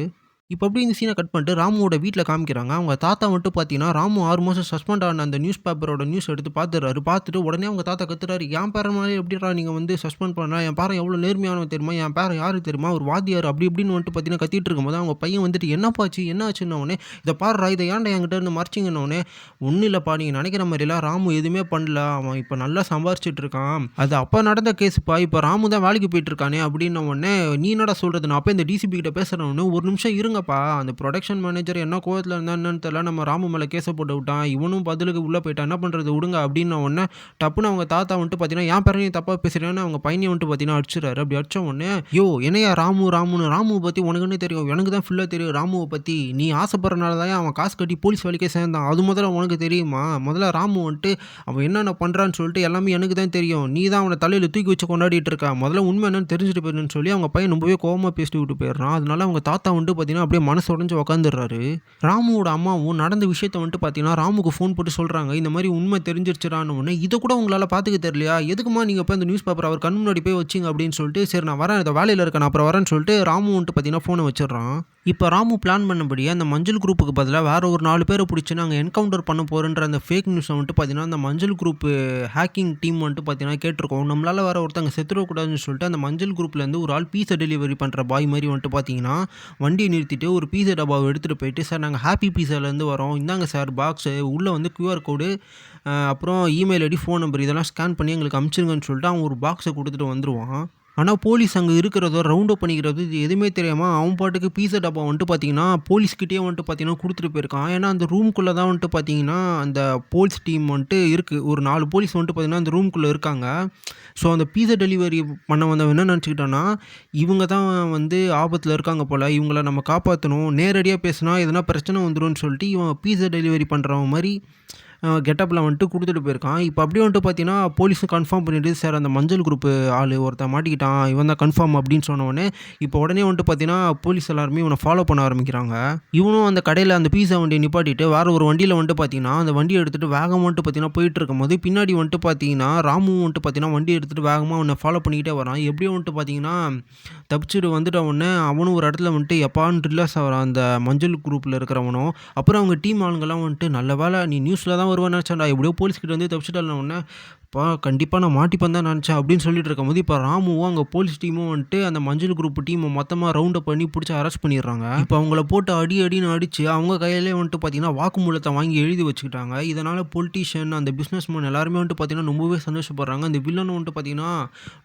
இப்போ அப்படி இந்த சீனை கட் பண்ணிட்டு ராமுவோட வீட்டில் காமிக்கிறாங்க. அவங்க தாத்தா மட்டும் பார்த்தீங்கன்னா ராமு ஆறு மாதம் சஸ்பெண்ட் ஆன அந்த நியூஸ் பேப்பரோட நியூஸ் எடுத்து பார்த்துறாரு பார்த்துட்டு உடனே அவங்க தாத்தா கத்துறாரு என் பேர மாதிரி எப்படிடா நீங்கள் வந்து சஸ்பெண்ட் பண்ணா? என் பேரன் எவ்வளோ நேர்மையானவன் தெரியுமா? என் பேரன் யாரு தெரியுமா? ஒரு வாத்தியார் அப்படி இப்படின்னு வந்துட்டு பார்த்தீங்கன்னா கத்திட்டு இருக்கும்போது அவங்க பையன் வந்துட்டு என்னப்பாச்சு என்ன ஆச்சுன்னு உடனே இதை பாருறா இதை ஏன்டா என்கிட்ட இருந்து மறைச்சிங்கன்னு ஒன்றும் இல்லைப்பா நீங்கள் நினைக்கிற மாதிரிலாம் ராமு எதுவுமே பண்ணல. அவன் இப்போ நல்லா சம்பாரிச்சிட்டு இருக்கான். அது அப்போ நடந்த கேஸுப்பா. இப்போ ராமு தான் வேலைக்கு போயிட்டு இருக்கானே அப்படின்ன உடனே நீ என்னடா சொல்கிறது நான் அப்போ இந்த டிசிபி கிட்ட பேசுகிறவனு ஒரு நிமிஷம் இருங்கப்பா அந்த ப்ரொடக்ஷன் மேனேஜர் என்ன கோவத்தில் இருந்தான்னு தெரியல. நம்ம ராமு மேலே கேஸை போட்டு விட்டான். இவனும் பதிலுக்கு உள்ளே போயிட்டான். என்ன பண்ணுறது விடுங்க அப்படின்ன உடனே டப்புன்னு அவங்க தாத்தா வந்துட்டு பார்த்தீங்கன்னா என் பேரனையும் தப்பாக பேசுகிறேன்னு அவங்க பையனை வந்துட்டு பார்த்தீங்கன்னா அடிச்சிடறாரு. அப்படி அடிச்ச உடனே யோ என்னையா ராமு ராமுன்னு? ராமுவை பற்றி உனக்குன்னு தெரியும். எனக்கு தான் ஃபுல்லாக தெரியும் ராமுவை பற்றி நீ ஆசைப்படுறனால தான் அவன் காசு கட்டி போலீஸ் வேலைக்கே சேர்ந்தான். அது முதல்ல உனக்கு தெரியுமா? முதல்ல ராமு வந்துட்டு அவன் என்னென்ன பண்ணுறான்னு சொல்லிட்டு எல்லாமே எனக்கு தான் தெரியும். நீ தான் அவனை தலையில் தூக்கி வச்சு கொண்டாடிட்டு இருக்கா. முதல்ல உண்மை என்னன்னு தெரிஞ்சுட்டு போயிருன்னு சொல்லி அவங்க பையன் ரொம்பவே கோவமாக பேசிட்டு விட்டு போயிடுறான். அதனால அவங்க தாத்தா வந்துட்டு பார்த்தீங்கன்னா அப்படியே மனசு உடஞ்சி உக்காந்துடுறாரு. ராமுவோட அம்மாவும் நடந்த விஷயத்த வந்துட்டு பார்த்தீங்கன்னா ராமுக்கு ஃபோன் போட்டு சொல்கிறாங்க இந்த மாதிரி உண்மை தெரிஞ்சிருச்சிடான்னு ஒன்று இதை கூட உங்களால் பார்த்துக்க தெரியலையா? எதுக்குமா நீங்கள் இப்போ அந்த நியூஸ் பேப்பர் அவர் கண் முன்னாடி போய் வச்சிங்க? அப்படின்னு சொல்லிட்டு சரி நான் வரேன். இந்த வேலையில் இருக்கேன். நான் அப்புறம் வரேன்னு சொல்லிட்டு ராமு வந்துட்டு பார்த்தீங்கன்னா ஃபோனை வச்சிடுறான். இப்போ ராமு பிளான் பண்ணபடியே அந்த மஞ்சள் குரூப்புக்கு பதிலாக வேறு ஒரு நாலு பேரை பிடிச்சி நாங்கள் என்கவுண்டர் பண்ண போகிறன்ற அந்த ஃபேக் நியூஸை வந்துட்டு பார்த்தீங்கன்னா அந்த மஞ்சள் குரூப் ஹேக்கிங் டீம் வந்துட்டு பார்த்தீங்கன்னா கேட்டிருக்கோம். நம்மளால் வேறு ஒருத்தங்க செத்துடக்கூடாதுன்னு சொல்லிட்டு அந்த மஞ்சள் குரூப்லேருந்து ஒரு ஆள் பீஸை டெலிவரி பண்ணுற பாய் மாதிரி வந்துட்டு பார்த்தீங்கன்னா வண்டியை நிறுத்தி நிறுத்திட்டு ஒரு பீஸா டப்பாவை எடுத்துகிட்டு போயிட்டு சார் நாங்கள் ஹாப்பி பீஸாலேருந்து வரோம். இந்தாங்க சார் பாக்ஸு உள்ளே வந்து கியூஆர் கோடு அப்புறம் இமெயில் ஐடி ஃபோன் நம்பர் இதெல்லாம் ஸ்கேன் பண்ணி எங்களுக்கு அமுச்சிருங்கன்னு சொல்லிட்டு அவன் ஒரு பாக்ஸை கொடுத்துட்டு வந்துடுவான் ஆனால் போலீஸ் அங்கே இருக்கிறதோ ரவுண்டப் பண்ணிக்கிறது இது எதுவுமே தெரியாமல் அவன் பாட்டுக்கு பீஸா டப்பா வந்துட்டு பார்த்தீங்கன்னா போலீஸ்கிட்டே வந்துட்டு பார்த்தீங்கன்னா கொடுத்துட்டு போயிருக்கான். ஏன்னா அந்த ரூம்குள்ளே தான் வந்துட்டு பார்த்தீங்கன்னா அந்த போலீஸ் டீம் வந்துட்டு இருக்குது ஒரு நாலு போலீஸ் வந்துட்டு பார்த்தீங்கன்னா அந்த ரூம்குள்ளே இருக்காங்க. ஸோ அந்த பீஸா டெலிவரி பண்ண வந்தவன் என்ன நினச்சிக்கிட்டான்னா இவங்க தான் வந்து ஆபத்தில் இருக்காங்க போல். இவங்கள நம்ம காப்பாற்றணும் நேரடியாக பேசினா எதனா பிரச்சனை வந்துரும்னு சொல்லிட்டு இவன் பீஸா டெலிவரி பண்ணுறவன் மாதிரி கெட்டப்பில் வந்துட்டு கொடுத்துட்டு போயிருக்கான். இப்போ அப்படியே வந்துட்டு பார்த்தீங்கன்னா போலீஸும் கன்ஃபார்ம் பண்ணிட்டு சார் அந்த மஞ்சள் குரூப் ஆள் ஒருத்தன் மாட்டிக்கிட்டான் இவன் தான் கன்ஃபார்ம் அப்படின்னு சொன்னோடனே இப்போ உடனே வந்துட்டு பார்த்தீங்கன்னா போலீஸ் எல்லாருமே இவனை ஃபாலோ பண்ண ஆரம்பிக்கிறாங்க. இவனும் அந்த கடையில் அந்த பீஸா வண்டியை நிப்பாட்டிட்டு வேறு ஒரு வண்டியில் வந்துட்டு பார்த்தீங்கன்னா அந்த வண்டியை எடுத்துகிட்டு வேகமாக வந்துட்டு பார்த்தீங்கன்னா போயிட்டு இருக்கும்போது பின்னாடி வந்துட்டு பார்த்தீங்கன்னா ராமும் வந்துட்டு பார்த்தீங்கன்னா வண்டி எடுத்துகிட்டு வேகமாக அவனை ஃபாலோ பண்ணிக்கிட்டே வரான். எப்படியும் வந்துட்டு பார்த்தீங்கன்னா தப்பிச்சுட்டு வந்துட்டு உடனே அவனும் ஒரு இடத்துல வந்துட்டு எப்பான்னு ரிலாக்ஸ் ஆகிறான் அந்த மஞ்சள் குரூப்பில் இருக்கிறவனும் அப்புறம் அவங்க டீம் ஆளுங்கெல்லாம் வந்துட்டு நல்ல வேலை நீ நியூஸில் தான் வருவேன் நினச்சாண்டா எப்படியோ போலீஸ்கிட்ட வந்து தப்பிச்சுட்டால உடனே பா கண்டிப்பாக நான் மாட்டிப்பேன் தான் நினச்சேன் அப்படின்னு சொல்லிட்டு இருக்கும்போது இப்போ ராமுவும் அங்கே போலீஸ் டீமும் வந்துட்டு அந்த மஞ்சள் குரூப் டீமை மொத்தமாக ரவுண்டை பண்ணி பிடிச்சி அரெஸ்ட் பண்ணிடுறாங்க. இப்போ அவங்கள போட்டு அடி அடின்னு அடித்து அவங்க கையிலே வந்துட்டு பார்த்தீங்கன்னா வாக்குமூலத்தை வாங்கி எழுதி வச்சுக்கிட்டாங்க. இதனால் பொலிட்டீஷியன் அந்த பிஸ்னஸ் மேன் எல்லாருமே வந்துட்டு பார்த்தீங்கன்னா ரொம்பவே சந்தோஷப்படுறாங்க. அந்த வில்லன் வந்துட்டு பார்த்தீங்கன்னா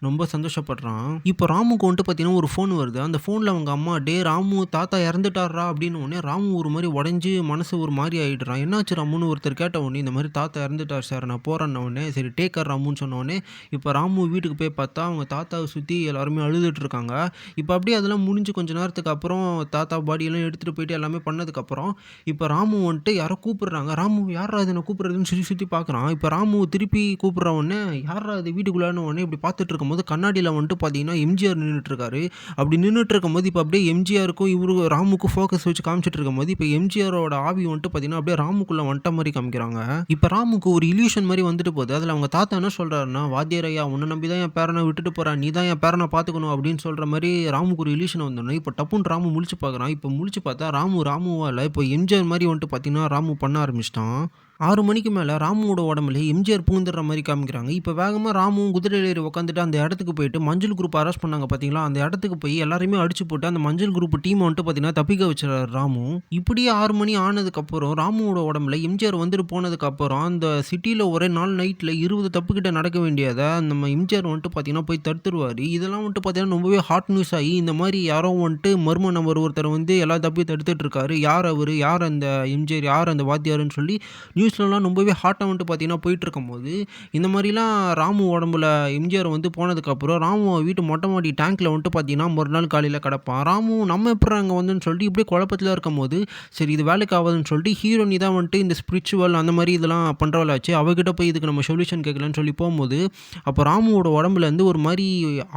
ரொம்ப சந்தோஷப்படுறான். இப்போ ராமுக்கு வந்துட்டு பார்த்தீங்கன்னா ஒரு ஃபோன் வருது. அந்த ஃபோனில் அவங்க அம்மா டே ராமு தாத்தா இறந்துட்டாரா அப்படின்னு உடனே ராமு ஒரு மாதிரி உடஞ்சி மனசு ஒரு மாதிரி ஆகிடுறான் என்னாச்சு ராமுன்னு ஒருத்தர் கேட்ட உடனே இந்த மாதிரி தாத்தா இறந்துட்டார் சார். நான் போகிறேன்ன உடனே சரி டேக்கர் ராமுன்னு சொன்னோடனே இப்போ ராமு வீட்டுக்கு போய் பார்த்தா அவங்க தாத்தாவை சுற்றி எல்லாருமே அழுதுட்டுருக்காங்க இப்போ அப்படியே அதெல்லாம் முடிஞ்சு கொஞ்ச நேரத்துக்கு அப்புறம் தாத்தா பாடியெல்லாம் எடுத்துகிட்டு போயிட்டு எல்லாமே பண்ணதுக்கப்புறம் இப்போ ராமு வந்துட்டு யாரோ கூப்பிடுறாங்க. ராமு யாரா அது நான் கூப்பிட்றதுன்னு சுற்றி சுற்றி பார்க்குறான். இப்போ ராமு திருப்பி கூப்பிட்ற உடனே யாரா அது வீட்டுக்குள்ளான உடனே இப்படி பார்த்துட்டு இருக்கும்போது கண்ணாடியில் வந்துட்டு பார்த்தீங்கன்னா எம்ஜிஆர் நின்றுட்டுருக்காரு அப்படி நின்றுட்டு இருக்கும்போது இப்போ அப்படியே எம்ஜிஆருக்கும் இவருக்கும் ராமுக்கும் ஃபோக்கஸ் வச்சு காமிச்சிட்டு இருக்கும்போது இப்போ எம்ஜிஆரோட ஆவி வந்துட்டு பார்த்தீங்கன்னா அப்படியே ராமுக்குள்ளே வந்துட்ட மாதிரி காமிக்கிறாங்க. இப்போ ராமுக்கு ஒரு இல்யூஷன் மாதிரி வந்துட்டு போகுது. அதில் அவங்க தாத்தா என்ன சொல்கிறாருன்னா வாத்தியார் ஐயா உன்னை நம்பி தான் என் பேரனை விட்டுட்டு போகிறான் நீ தான் என் பேரனை பார்த்துக்கணும் அப்படின்னு சொல்கிற மாதிரி ராமுக்கு ஒரு இல்யூஷன் வந்துடணும் இப்போ டப்புன்னு ராமு முழிச்சு பார்க்குறான் இப்போ முழிச்சு பார்த்தா ராமு ராமுவால் இப்போ எம்ஜிஆர் மாதிரி வந்துட்டு பார்த்தீங்கன்னா ராமு பண்ண ஆரம்பிச்சிட்டான். ஆறு மணிக்கு மேலே ராமுவோட உடம்புல எம்ஜிஆர் புகுந்துடுற மாதிரி காமிக்கிறாங்க. இப்போ வேகமாக ராமுவும் குதிரையில் ஏறி உட்காந்துட்டு அந்த இடத்துக்கு போயிட்டு மஞ்சள் குரூப் அரெஸ்ட் பண்ணாங்க பார்த்தீங்களா அந்த இடத்துக்கு போய் எல்லாருமே அடிச்சு போட்டு அந்த மஞ்சள் குரூப் டீம் வந்துட்டு பார்த்தீங்கன்னா தப்பிக்க வச்சுறாரு ராமு. இப்படியே ஆறு மணி ஆனதுக்கப்புறம் ராமுவோட உடம்புல எம்ஜிஆர் வந்துட்டு போனதுக்கப்புறம் அந்த சிட்டியில் ஒரே நாள் நைட்டில் இருபது தப்பு கிட்ட நடக்க வேண்டியதை நம்ம எம்ஜிஆர் வந்துட்டு பார்த்தீங்கன்னா போய் தடுத்துருவார். இதெல்லாம் வந்துட்டு பார்த்தீங்கன்னா ரொம்பவே ஹாட் நியூஸ் ஆகி இந்த மாதிரி யாரோ வந்துட்டு மர்ம நபர் ஒருத்தர் வந்து எல்லா தப்பையும் தடுத்துட்டு இருக்காரு. யார் அவர்? யார் அந்த எம்ஜிஆர்? யார் அந்த வாத்தியாருன்னு சொல்லி நியூஸ் நியூஸ்லலாம் ரொம்பவே ஹாட்டாக வந்துட்டு பார்த்தீங்கன்னா போயிட்டு இருக்கும்போது இந்த மாதிரிலாம் ராமு உடம்புல எம்ஜிஆர் வந்து போனதுக்கப்புறம் ராமு வீட்டு மொட்டை மாடி டேங்க்கில் வந்துட்டு பார்த்தீங்கன்னா ஒரு நாள் காலையில் கிடப்பான். ராமு நம்ம எப்படி அங்கே வந்துன்னு சொல்லிட்டு இப்படியே குழப்பத்தில் இருக்கும்போது சரி இது வேலைக்கு ஆகாதுன்னு சொல்லிட்டு ஹீரோனி தான் வந்துட்டு இந்த ஸ்பிரிச்சுவல் அந்த மாதிரி இதெல்லாம் பண்ணுறவளாச்சு அவகிட்ட போய் இதுக்கு நம்ம சொல்யூஷன் கேட்கலன்னு சொல்லி போகும்போது அப்போ ராமுவோட உடம்புலேருந்து ஒரு மாதிரி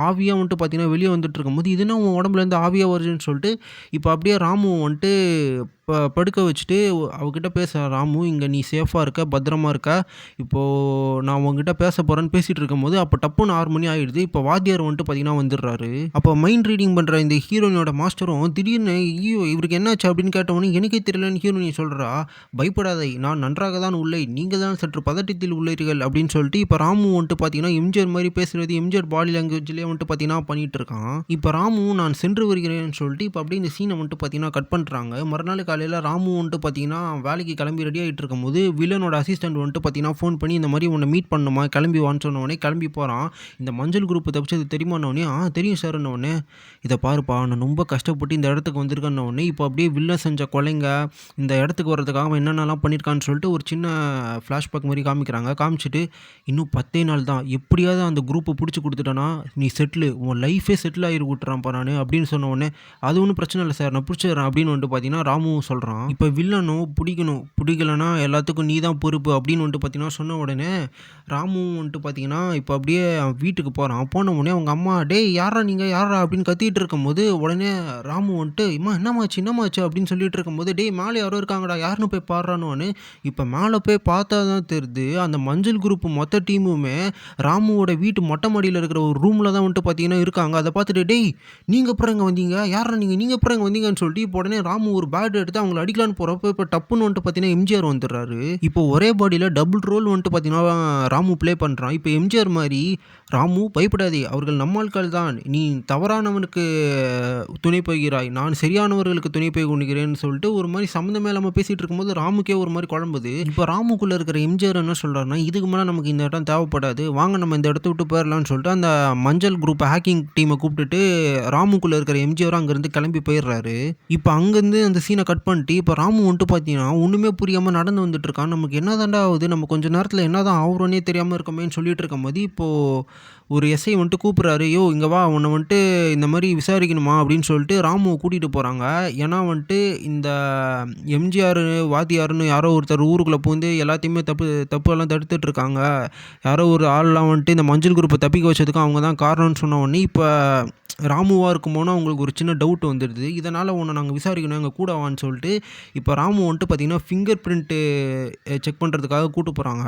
ஆவியாக வந்துட்டு பார்த்தீங்கன்னா வெளியே வந்துட்டு இருக்கும்போது இதுனா உன் உடம்புலேருந்து ஆவியாக வருதுன்னு சொல்லிட்டு இப்போ அப்படியே ராமு வந்துட்டு ப படுக்க வச்சுட்டு அவகிட்ட பேச ராமு இங்கே நீ சேஃபாக இருக்க பத்திரமா இருக்க இப்போது நான் உங்ககிட்ட பேச போகிறேன்னு பேசிகிட்டு இருக்கும்போது அப்போ டப்புன்னு ஆறு மணி ஆகிடுது இப்போ வாத்தியார் வந்துட்டு பார்த்தீங்கன்னா வந்துடுறாரு. அப்போ மைண்ட் ரீடிங் பண்ணுற இந்த ஹீரோயினோட மாஸ்டரும் திடீர்னு ஐயோ இவருக்கு என்னாச்சு? அப்படின்னு கேட்டவொடனே எனக்கே தெரியலன்னு ஹீரோயினி சொல்கிறா பயப்படாதே நான் நன்றாக தான் உள்ளே நீங்கள் தான் சற்று பதட்டத்தில் உள்ளீர்கள் அப்படின்னு சொல்லிட்டு இப்போ ராமு வந்துட்டு பார்த்தீங்கன்னா எம்ஜிஆர் மாதிரி பேசுகிறது எம்ஜிஆர் பாடி லாங்குவேஜ்லேயே வந்துட்டு பார்த்தீங்கன்னா பண்ணிகிட்டு இருக்கான். இப்போ ராமு நான் சென்று வருகிறேன்னு சொல்லிட்டு இப்போ அப்படியே இந்த சீனை வந்துட்டு பார்த்தீங்கன்னா கட் பண்ணுறாங்க மறுநாள் காலையில் ராமு வந்துட்டு பார்த்தீங்கன்னா வேலைக்கு கிளம்பி ரெடி ஆகிட்டு இருக்கும்போது வில்லனோட அசிஸ்டன்ட் வந்துட்டு பார்த்தீங்கன்னா ஃபோன் பண்ணி இந்த மாதிரி உன்னை மீட் பண்ணுமா? கிளம்பி வான்னு சொன்ன கிளம்பி போகிறான் இந்த மஞ்சள் குரூப் தப்பிச்சது தெரியுமான்னு உடனே ஆ தெரியும் சார் உடனே இதை பாருப்பா நான் ரொம்ப கஷ்டப்பட்டு இந்த இடத்துக்கு வந்திருக்கேன்னு இப்போ அப்படியே வில்லன் செஞ்ச கொலைங்க. இந்த இடத்துக்கு வர்றதுக்காக அவன் என்னென்னலாம் பண்ணியிருக்கான்னு சொல்லிட்டு ஒரு சின்ன ஃப்ளாஷ்பேக் மாதிரி காமிக்கிறாங்க. காமிச்சிட்டு இன்னும் பத்தே நாள் தான். எப்படியாவது அந்த குரூப்பை பிடிச்சி கொடுத்துட்டேன்னா நீ செட்டில் உன் லைஃபே செட்டில் ஆகி விட்டுறான்ப்பா நான் அப்படின்னு சொன்ன உடனே அது ஒன்றும் பிரச்சனை இல்லை சார் நான் பிடிச்சிடுறேன் அப்படின்னு வந்துட்டு பார்த்தீங்கன்னா ராமுவும் சொல்கிறான் இப்போ வில்லனும் பிடிக்கணும். பிடிக்கலன்னா எல்லாத்துக்கும் நீ தான் பொறுப்பு அப்படின்னு வந்துட்டு பார்த்தீங்கன்னா சொன்ன உடனே ராமுவும் வந்துட்டு பார்த்தீங்கன்னா இப்போ அப்படியே அவன் வீட்டுக்கு போகிறான் போன உடனே அவங்க அம்மா டேய் யாரா நீங்கள் யாரா அப்படின்னு கத்திட்டு இருக்கும்போது உடனே ராமு வந்துட்டு இம்மா என்னமாச்சு என்னமாச்சு அப்படின்னு சொல்லிட்டு இருக்கும்போது டேய் மேலே யாரோ இருக்காங்கடா. யாருன்னு போய் பாடுறான்னு இப்போ மேலே போய் பார்த்தா தான் தெரியுது அந்த மஞ்சள் குரூப் மொத்த டீமுமே ராமுவோட வீட்டு மொட்டை மாடியில் இருக்கிற ஒரு ரூமில் தான் வந்துட்டு பார்த்தீங்கன்னா இருக்காங்க. அதை பார்த்துட்டு டேய் நீங்கள் அப்புறம் இங்கே வந்தீங்க? யாரா நீங்கள் நீங்கள் அப்புறம் இங்கே வந்தீங்கன்னு சொல்லிட்டு இப்போ உடனே ராமு ஒரு பேட் எடுத்து அவங்கள அடிக்கலான்னு போகிறப்ப இப்போ டப்புன்னு வந்துட்டு பார்த்தீங்கன்னா எம்ஜிஆர் வந்துடுறாரு. இப்போ ஒரே பாடியில் டபுள் ரோல் வந்துட்டு பார்த்தீங்கன்னா ராமு ப்ளே பண்ணுறான் இப்போ எம்ஜிஆர் மாதிரி ராமு பயப்படாதே. அவர்கள் நம்மாட்கள் தான். நீ தவறானவனுக்கு துணை போகிறாய். நான் சரியானவர்களுக்கு துணை போய் கொண்டுகிறேன்னு சொல்லிட்டு ஒரு மாதிரி சம்மந்தமே இல்லாமல் பேசிகிட்டு இருக்கும்போது ராமுக்கே ஒரு மாதிரி குழம்புது இப்போ ராமுக்குள்ளே இருக்கிற எம்ஜிஆர் என்ன சொல்கிறாருன்னா இதுக்கு மேலே நமக்கு இந்த இடம் தேவைப்படாது. வாங்க நம்ம இந்த இடத்த விட்டு போயிடலாம்னு சொல்லிட்டு அந்த மஞ்சள் குரூப் ஹேக்கிங் டீமை கூப்பிட்டுட்டு ராமுக்குள்ளே இருக்கிற எம்ஜிஆர் அங்கேருந்து கிளம்பி போயிடுறாரு. இப்போ அங்கேருந்து அந்த சீனை கட் பண்ணிட்டு இப்போ ராமு வந்துட்டு பார்த்தீங்கன்னா ஒன்றுமே புரியாமல் நடந்து வந்துட்டு இருக்கான். நமக்கு என்ன தாண்டா ஆகுது? நம்ம கொஞ்சம் நேரத்தில் என்ன தான் ஆகுறோன்னே தெரியாமல் இருக்கமேன்னு சொல்லிட்டு இருக்கும்போது இப்போது ஒரு எஸ்ஐ வந்துட்டு கூப்பிட்றாரு யோ இங்கே வா உன்னை வந்துட்டு இந்த மாதிரி விசாரிக்கணுமா? அப்படின்னு சொல்லிட்டு ராமுவை கூட்டிகிட்டு போகிறாங்க ஏன்னா வந்துட்டு இந்த எம்ஜிஆர் வாத்தியார்னு யாரோ ஒருத்தர் ஊருக்குள்ளே பூந்து எல்லாத்தையுமே தப்பு தப்பெல்லாம் தடுத்துட்டு இருக்காங்க. யாரோ ஒரு ஆள்லாம் வந்துட்டு இந்த மஞ்சள் குரூப்பை தப்பிக்க வச்சதுக்கு அவங்க தான் காரணம்னு சொன்ன உடனே இப்போ ராமுவாக இருக்குமோனா அவங்களுக்கு ஒரு சின்ன டவுட் வந்துடுது. இதனால் உன்னை நாங்கள் விசாரிக்கணும் எங்கள் கூட வான்னு சொல்லிட்டு இப்போ ராமு வந்துட்டு பார்த்திங்கன்னா ஃபிங்கர் பிரிண்ட்டு செக் பண்ணுறதுக்காக கூப்பிட்டு போகிறாங்க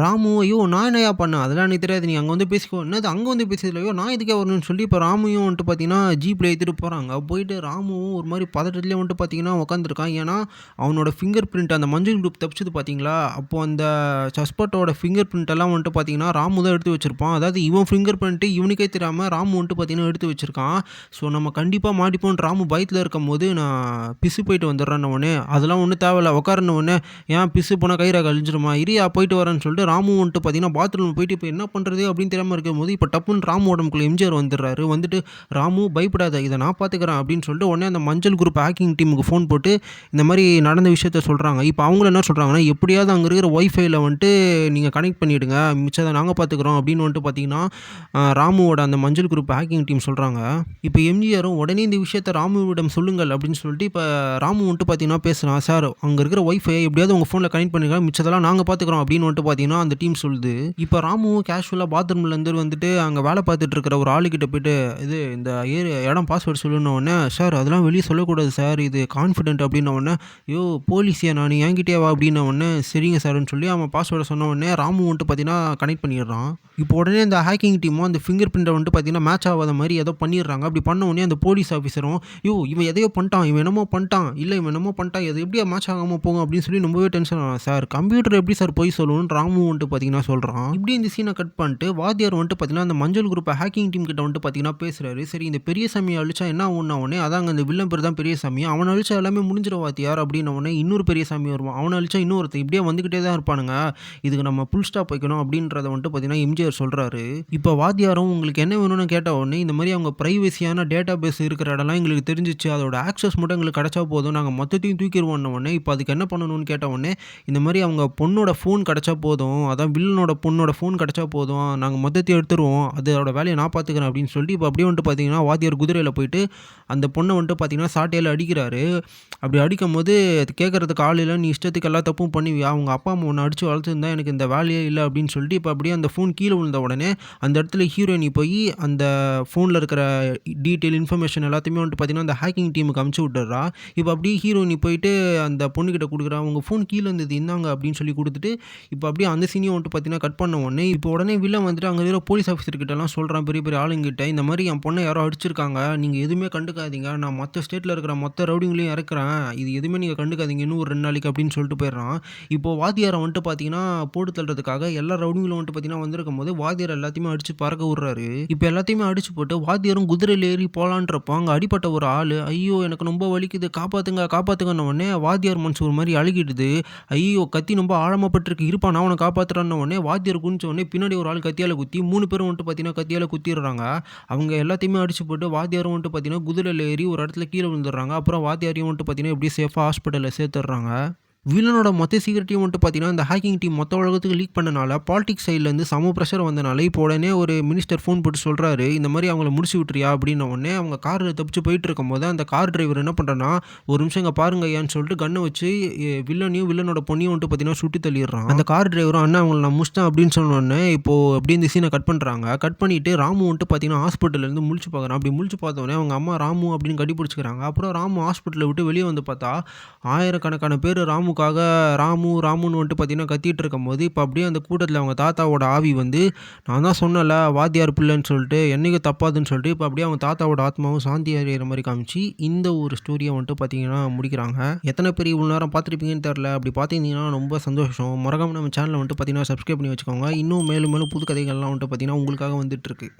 ராமு ஐயோ நான் என்னையா பண்ணேன்? அதெல்லாம் எனக்கு தெரியாது. நீ அங்கே வந்து பேசிக்கோ. என்னது அங்கே வந்து பேசுறதுல ஐயோ நான் இதுக்கே வரணும்னு சொல்லி இப்போ ராமையும் வந்துட்டு பார்த்தீங்கன்னா ஜீப்பில் ஏற்றிட்டு போகிறாங்க போயிட்டு ராமுவும் ஒரு மாதிரி பதட்டத்துலேயே வந்துட்டு பார்த்தீங்கன்னா உட்காந்துருக்கான் ஏன்னா அவனோட ஃபிங்கர் பிரிண்ட் அந்த மஞ்சள் குரூப் தப்பிச்சது பார்த்தீங்களா அப்போது அந்த சஸ்பெக்டோட ஃபிங்கர் பிரிண்ட் எல்லாம் வந்துட்டு பார்த்தீங்கன்னா ராமு தான் எடுத்து வச்சிருப்பான். அதாவது இவன் ஃபிங்கர் பிரிண்ட்டு இவனுக்கே தெரியாமல் ராமு வந்துட்டு பார்த்தீங்கன்னா எடுத்து வச்சிருக்கான். ஸோ நம்ம கண்டிப்பாக மாட்டிப்போம் ராமு பயத்தில் இருக்கும் போது நான் பிசு போயிட்டு வந்துடுறேன் உடனே. அதெல்லாம் ஒன்றும் தேவையில்ல. உட்காரன உடனே ஏன் பிசு போனால் கயிறை கழிஞ்சிருமா இரியா போயிட்டு வரேன்னு சொல்லிட்டு ராமு வந்துட்டு பார்த்தீங்கன்னா பாத்ரூம் போயிட்டு இப்போ என்ன பண்ணுறது அப்படின்னு தெரியாமல் இருக்கும்போது இப்போ டப்புன்னு ராமு உடம்புக்குள்ள எம்ஜிஆர் வந்துடுறாரு. வந்துட்டு ராமு பயப்படாத இதை நான் பார்த்துக்கிறேன் அப்படின்னு சொல்லிட்டு உடனே அந்த மஞ்சள் குரூப் ஹேக்கிங் டீமுக்கு ஃபோன் போட்டு இந்த மாதிரி நடந்த விஷயத்த சொல்கிறாங்க இப்போ அவங்கள என்ன சொல்கிறாங்கன்னா எப்படியாவது அங்கே இருக்கிற ஒய்ஃபைல வந்துட்டு நீங்கள் கனெக்ட் பண்ணிவிடுங்க மிச்சத்தை நாங்கள் பார்த்துக்குறோம் அப்படின்னு வந்துட்டு பார்த்தீங்கன்னா ராமுவோட அந்த மஞ்சள் குரூப் ஹேக்கிங் டீம் சொல்கிறாங்க இப்போ எம்ஜிஆரும் உடனே இந்த விஷயத்தை ராமுவிடம் சொல்லுங்கள் அப்படின்னு சொல்லிட்டு இப்போ ராமு வந்துட்டு பார்த்தீங்கன்னா பேசுகிறான் சார் அங்கே இருக்கிற ஒய்ஃபை எப்படியாவது உங்கள் ஃபோனில் கனெக்ட் பண்ணுங்க மிச்சதெல்லாம் நாங்கள் பார்த்துக்குறோம் அப்படின்னு வந்துட்டு பார்த்தீங்கன்னா பார்த்தீங்கன்னா அந்த டீம் சொல்லுது இப்போ ராமுவும் கேஷுவலாக பாத்ரூம்லேருந்து வந்துட்டு அங்கே வேலை பார்த்துட்டு இருக்கிற ஒரு ஆளுக்கிட்ட போயிட்டு இது இந்த ஏரியா இடம் பாஸ்வேர்டு சொல்லணும் சார் அதெல்லாம் வெளியே சொல்லக்கூடாது சார் இது கான்ஃபிடென்ட் அப்படின்ன உடனே ஐயோ போலீஸியா நான் என்கிட்டே வா அப்படின்ன உடனே சரிங்க சார்னு சொல்லி அவன் பாஸ்வேர்டை சொன்ன உடனே ராமு வந்துட்டு பார்த்தீங்கன்னா கனெக்ட் பண்ணிடுறான். இப்போ உடனே இந்த ஹேக்கிங் டீமும் அந்த ஃபிங்கர் பிரிண்டை வந்துட்டு பார்த்தீங்கன்னா மேட்ச் ஆகாத மாதிரி ஏதோ பண்ணிடுறாங்க. அப்படி பண்ண உடனே அந்த போலீஸ் ஆஃபீஸரும் ஐயோ இவன் எதையோ பண்ணிட்டான் இவன் என்னமோ பண்ணிட்டான் இல்லை இவன் என்னமோ பண்ணிட்டான் எது எப்படியா மேட்ச் ஆகாமல் போகும் அப்படின்னு சொல்லி ரொம்பவே டென்ஷன் ஆகும் சார் கம்ப்யூட்டர் எப்படி சார் போய் சொல்லணும்னு ராமு வந்துட்டு பார்த்தீங்கன்னா சொல்கிறான் இப்படி இந்த சீனை கட் பண்ணிட்டு வாத்தியார் வந்துட்டு பார்த்தீங்கன்னா அந்த மஞ்சள் குரூப் ஹேக்கிங் டீம் கிட்ட வந்துட்டு பார்த்தீங்கன்னா பேசுகிறாரு சரி இந்த பெரிய சாமியை அழிச்சா என்ன ஒன்றா உடனே அதாங்க அந்த வில்லன் பேர் தான் பெரிய சாமி. அவனை அழிச்சா எல்லாமே முடிஞ்சிட வாத்தியார் அப்படின்னு உடனே இன்னொரு பெரிய சாமி வருவான். அவனை அழிச்சா இன்னொருத்தன். இப்படியே வந்துக்கிட்டே தான் இருப்பானுங்க. இதுக்கு நம்ம புல் ஸ்டாப் வைக்கணும் அப்படின்றத வந்துட்டு பார்த்தீங்கன்னா எம்ஜிஆர் சொல்கிறாரு இப்போ வாத்தியாரும் உங்களுக்கு என்ன வேணும்னு கேட்ட உடனே இந்த மாதிரி அவங்க ப்ரைவசியான டேட்டா பேஸ் இருக்கிற இடம்லாம் எங்களுக்கு தெரிஞ்சிச்சு. அதோட ஆக்சஸ் மட்டும் எங்களுக்கு கிடச்சா போதும். நாங்கள் மொத்தத்தையும் தூக்கிடுவோம் உடனே இப்போ அதுக்கு என்ன பண்ணணும்னு கேட்ட உடனே இந்த மாதிரி அவங்க பொண்ணோட ஃபோன் கிடச்சா போதும். அதான் வில்லனோட பொண்ணோட ஃபோன் கிடச்சா போதும். நாங்கள் மொத்தத்தை எடுத்துருவோம். அதோட வேலையை நான் பார்த்துக்கிறேன் அப்படின்னு சொல்லிட்டு இப்போ அப்படியே வந்துட்டு பார்த்தீங்கன்னா வாத்தியார் குதிரையில் போயிட்டு அந்த பொண்ணை வந்துட்டு பார்த்தீங்கன்னா சாட்டையில் அடிக்கிறாரு. அப்படி அடிக்கும் போது அது கேட்குறதுக்கு ஆள் இல்லை. நீ இஷ்டத்துக்கு எல்லா தப்பும் பண்ணுவியா? அவங்க அப்பா அம்மா ஒன்று அடித்து வளர்த்துருந்தா எனக்கு இந்த வேலையே இல்லை அப்படின்னு சொல்லிட்டு இப்போ அப்படியே அந்த ஃபோன் கீழே விழுந்த உடனே அந்த இடத்துல ஹீரோயினி போய் அந்த ஃபோனில் இருக்கிற டீட்டெயில் இன்ஃபர்மேஷன் எல்லாத்தையுமே வந்துட்டு பார்த்தீங்கன்னா அந்த ஹேக்கிங் டீமுக்கு அமுச்சு விட்டுறா இப்போ அப்படியே ஹீரோயினி போயிட்டு அந்த பொண்ணுக்கிட்ட கொடுக்குறா. உங்கள் ஃபோன் கீழே இருந்தது இந்தாங்க அப்படின்னு சொல்லி கொடுத்துட்டு இப்போ அப்படியே அந்த சீனியை வந்துட்டு பார்த்தீங்கன்னா கட் பண்ண உடனே இப்போ உடனே வில்லன் வந்துட்டு அங்கே இருக்கிற போலீஸ் ஆஃபீஸர்கிட்டலாம் சொல்கிறான் பெரிய பெரிய ஆளுங்கிட்ட இந்த மாதிரி என் பொண்ணை யாரோ அடிச்சிருக்காங்க நீங்கள் எதுவுமே கண்டுக்காதீங்க நான் மற்ற ஸ்டேட்டில் இருக்கிற மொத்த ரவுடிங்களையும் இறக்குறேன் இது எதுவுமே நீங்கள் கண்டுக்காதீங்க இன்னும் ஒரு ரெண்டு நாளைக்கு அப்படின்னு சொல்லிட்டு போயிடுறான். இப்போ வாத்தியாரை வந்துட்டு பார்த்தீங்கன்னா போட்டு தள்ளுறதுக்காக எல்லா ரவுடிங்களும் வந்துட்டு பார்த்தீங்கன்னா வந்திருக்கும் போது வாத்தியார் எல்லாத்தையுமே அடிச்சு பறக்க விட்றாரு. இப்போ எல்லாத்தையுமே அடிச்சு போட்டு வாத்தியாரும் குதிரையில் ஏறி போகலான்றப்போ அங்கே அடிப்பட்ட ஒரு ஆள் ஐயோ எனக்கு ரொம்ப வலிக்குது காப்பாற்றுங்க காப்பாத்துங்கன்ன உடனே வாத்தியார் மனசு ஒரு மாதிரி அழுகிடுது. ஐயோ கத்தி ரொம்ப ஆழமாப்பட்டிருக்கு இருப்பான் நான் உனக்கு காப்பாத்துறான்னு உடனே வாத்தியார் குனிச்ச உடனே பின்னாடி ஒரு ஆள் கத்தியால் குத்தி மூணு பேரும் வந்துட்டு பார்த்தீங்கன்னா கத்தியால் குத்திடுறாங்க. அவங்க எல்லாத்தையுமே அடிச்சு போட்டு வாத்தியாரும் வந்துட்டு பார்த்தீங்கன்னா குதிரையில் ஏறி ஒரு இடத்துல கீழே விழுந்துடுறாங்க. அப்புறம் வாத்தியாரையும் வந்துட்டு பார்த்தீங்கன்னா எப்படி சேஃபாக ஹாஸ்பிட்டலில் சேர்த்துடுறாங்க. வில்லனோட மொத்த சீக்கிரட்டையும் வந்துட்டு பார்த்தீங்கன்னா இந்த ஹேக்கிங் டீம் மொத்த உலகத்துக்கு லீக் பண்ணனால பாலிடிக்ஸ் சைட்லேருந்து சம ப்ரெஷர் வந்தனால இப்போ உடனே ஒரு மினிஸ்டர் ஃபோன் போட்டு சொல்கிறாரு இந்த மாதிரி அவங்கள முடிச்சு விட்றியா அப்படின்ன உடனே அவங்க காரில் தப்பிச்சு போயிட்டு இருக்கும்போது அந்த கார் டிரைவர் என்ன பண்ணுறேன்னா ஒரு நிமிஷம் இங்கே பாருங்க ஐயான்னு சொல்லிட்டு கண்ணை வச்சு வில்லனையும் வில்லனோட பொண்ணையும் வந்துட்டு பார்த்தீங்கன்னா சுட்டி தள்ளிடுறான். அந்த கார் டிரைவரும் அண்ணா அவங்கள நான் முடிச்சிட்டேன் அப்படின்னு சொன்னோடனே இப்போது இப்போ அப்படி இந்த சீனை கட் பண்ணுறாங்க கட் பண்ணிட்டு ராமு வந்துட்டு பார்த்தீங்கன்னா ஹாஸ்பிட்டல்லேருந்து முழிச்சு பார்க்குறான். அப்படி முழிச்சு பார்த்தோன்னே அவங்க அம்மா ராமு அப்படின்னு கட்டி பிடிச்சிக்கிறாங்க. அப்புறம் ராமு ஹாஸ்பிட்டலை விட்டு வெளியே வந்து பார்த்தா ஆயிரக்கணக்கான பேர் ராமு ராமுக்காக ராமு ராமுன்னு வந்துட்டு பார்த்தீங்கன்னா கத்திட்டு இருக்கும்போது இப்போ அப்படியே அந்த கூட்டத்தில் அவங்க தாத்தாவோட ஆவி வந்து நான் தான் சொன்னல வாத்தியார் பிள்ளைன்னு சொல்லிட்டு என்றைக்கு தப்பாதுன்னு சொல்லிட்டு இப்போ அப்படியே அவங்க தாத்தாவோட ஆத்மாவும் சாந்தி அறிகிற மாதிரி காமிச்சு இந்த ஒரு ஸ்டோரியை வந்துட்டு பார்த்தீங்கன்னா முடிக்கிறாங்க. எத்தனை பேர் இவ்வளோ நேரம் பார்த்துருப்பீங்கன்னு தெரில அப்படி பார்த்தீங்கன்னா ரொம்ப சந்தோஷம். மறக்காம நம்ம சேனலை வந்துட்டு பார்த்தீங்கன்னா சப்ஸ்கிரைப் பண்ணி வச்சுக்கோங்க. இன்னும் மேலும் மேலும் புது கதைகள்லாம் வந்துட்டு பார்த்தீங்கன்னா உங்களுக்காக வந்துட்டு இருக்கு.